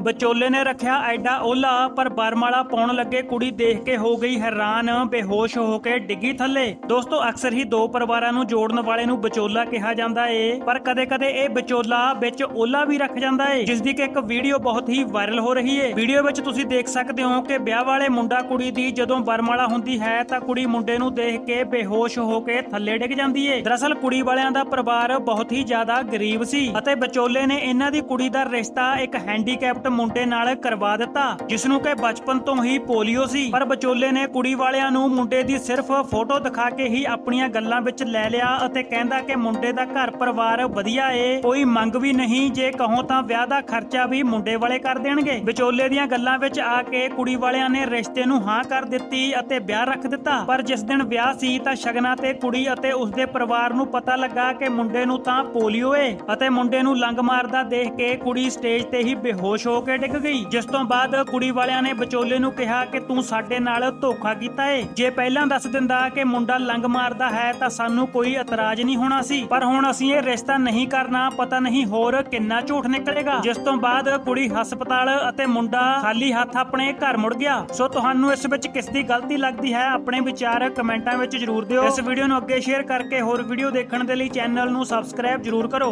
ਵਿਚੋਲੇ ਨੇ ਰੱਖਿਆ ਐਡਾ ਓਲਾ, ਪਰ ਬਰਮਾਲਾ ਪਾਉਣ ਲੱਗੇ ਕੁੜੀ ਦੇਖ ਕੇ ਹੋ ਗਈ ਹੈਰਾਨ, ਬੇਹੋਸ਼ ਹੋ ਕੇ ਡਿੱਗੀ ਥੱਲੇ। ਦੋਸਤੋ, ਅਕਸਰ ਹੀ ਦੋ ਪਰਿਵਾਰਾਂ ਨੂੰ ਜੋੜਨ ਵਾਲੇ ਨੂੰ ਵਿਚੋਲਾ ਕਿਹਾ ਜਾਂਦਾ ਏ, ਪਰ ਕਦੇ-ਕਦੇ ਇਹ ਵਿਚੋਲਾ ਵਿੱਚ ਓਲਾ ਵੀ ਰੱਖ ਜਾਂਦਾ ਏ, ਜਿਸ ਦੀ ਕਿ ਇੱਕ ਵੀਡੀਓ ਬਹੁਤ ਹੀ ਵਾਇਰਲ ਹੋ ਰਹੀ ਏ। ਵੀਡੀਓ ਵਿੱਚ ਤੁਸੀਂ ਦੇਖ ਸਕਦੇ ਹੋ ਕਿ ਵਿਆਹ ਵਾਲੇ ਮੁੰਡਾ ਕੁੜੀ ਦੀ ਜਦੋਂ ਬਰਮਾਲਾ ਹੁੰਦੀ ਹੈ, ਤਾਂ ਕੁੜੀ ਮੁੰਡੇ ਨੂੰ ਦੇਖ ਕੇ ਬੇਹੋਸ਼ ਹੋ ਕੇ ਥੱਲੇ ਡਿੱਗ ਜਾਂਦੀ ਏ। ਦਰਅਸਲ, ਕੁੜੀ ਵਾਲਿਆਂ ਦਾ ਪਰਿਵਾਰ ਬਹੁਤ ਹੀ ਜ਼ਿਆਦਾ ਗਰੀਬ ਸੀ, ਅਤੇ ਵਿਚੋਲੇ ਨੇ ਇਹਨਾਂ ਦੀ ਕੁੜੀ ਦਾ ਰਿਸ਼ਤਾ ਇੱਕ ਹੈਂਡੀਕੈਪਟ ਮੁੰਡੇ ਨਾਲ ਕਰਵਾ ਦਿੱਤਾ ਜਿਸ ਨੂੰ ਕਿ ਬਚਪਨ ਤੋਂ ਹੀ ਪੋਲੀਓ ਸੀ। ਪਰ ਵਿਚੋਲੇ ਨੇ ਕੁੜੀ ਵਾਲਿਆਂ ਨੂੰ ਮੁੰਡੇ ਦੀ ਸਿਰਫ ਫੋਟੋ ਦਿਖਾ ਕੇ ਹੀ ਆਪਣੀਆਂ ਗੱਲਾਂ ਵਿੱਚ ਲੈ ਲਿਆ ਅਤੇ ਕਹਿੰਦਾ ਕਿ ਮੁੰਡੇ ਦਾ ਘਰ ਪਰਿਵਾਰ ਵਧੀਆ ਏ, ਕੋਈ ਮੰਗ ਵੀ ਨਹੀਂ, ਜੇ ਕਹੋ ਤਾਂ ਵਿਆਹ ਦਾ ਖਰਚਾ ਵੀ ਮੁੰਡੇ ਵਾਲੇ ਕਰ ਦੇਣਗੇ। ਵਿਚੋਲੇ ਦੀਆਂ ਗੱਲਾਂ ਵਿੱਚ ਆ ਕੇ ਕੁੜੀ ਵਾਲਿਆਂ ਨੇ ਰਿਸ਼ਤੇ ਨੂੰ ਹਾਂ ਕਰ ਦਿੱਤੀ ਅਤੇ ਵਿਆਹ ਰੱਖ ਦਿੱਤਾ। ਪਰ ਜਿਸ ਦਿਨ ਵਿਆਹ ਸੀ ਤਾਂ ਸ਼ਗਨਾਂ ਤੇ ਕੁੜੀ ਅਤੇ ਉਸਦੇ ਪਰਿਵਾਰ ਨੂੰ ਪਤਾ ਲੱਗਾ ਕਿ ਮੁੰਡੇ ਨੂੰ ਤਾਂ ਪੋਲੀਓ ਏ ਅਤੇ ਮੁੰਡੇ ਨੂੰ ਲੰਗ ਮਾਰਦਾ ਦੇਖ ਕੇ ਕੁੜੀ ਸਟੇਜ ਤੇ ਹੀ ਬੇਹੋਸ਼ ਹੋ ਕੇ ਡਿੱਗ ਗਈ, ਜਿਸ ਤੋਂ ਬਾਅਦ ਕੁੜੀ ਵਾਲਿਆਂ ਨੇ ਵਿਚੋਲੇ ਨੂੰ ਕਿਹਾ ਕਿ ਤੂੰ ਸਾਡੇ ਨਾਲ ਧੋਖਾ ਕੀਤਾ ਏ। ਜੇ ਪਹਿਲਾਂ ਦੱਸ ਦਿੰਦਾ ਕਿ ਮੁੰਡਾ ਲੰਗ ਮਾਰਦਾ ਹੈ, ਤਾਂ ਸਾਨੂੰ ਕੋਈ ਇਤਰਾਜ਼ ਨਹੀਂ ਹੋਣਾ ਸੀ। ਪਰ ਹੁਣ ਅਸੀਂ ਇਹ ਰਿਸ਼ਤਾ ਨਹੀਂ ਕਰਨਾ, ਪਤਾ ਨਹੀਂ ਹੋਰ ਕਿੰਨਾ ਝੂਠ ਨਿਕਲੇਗਾ। ਜਿਸ ਤੋਂ ਬਾਅਦ ਕੁੜੀ ਹਸਪਤਾਲ ਅਤੇ ਮੁੰਡਾ ਖਾਲੀ ਹੱਥ ਆਪਣੇ ਘਰ ਮੁੜ ਗਿਆ। ਸੋ ਤੁਹਾਨੂੰ ਇਸ ਵਿੱਚ ਕਿਸ ਦੀ ਗਲਤੀ ਲੱਗਦੀ ਹੈ, ਆਪਣੇ ਵਿਚਾਰ ਕਮੈਂਟਾਂ ਵਿੱਚ ਜਰੂਰ ਦਿਓ। ਇਸ ਵੀਡੀਓ ਨੂੰ ਅੱਗੇ ਸ਼ੇਅਰ ਕਰਕੇ ਹੋਰ ਵੀਡੀਓ ਦੇਖਣ ਦੇ ਲਈ ਚੈਨਲ ਨੂੰ ਸਬਸਕ੍ਰਾਈਬ ਜਰੂਰ ਕਰੋ।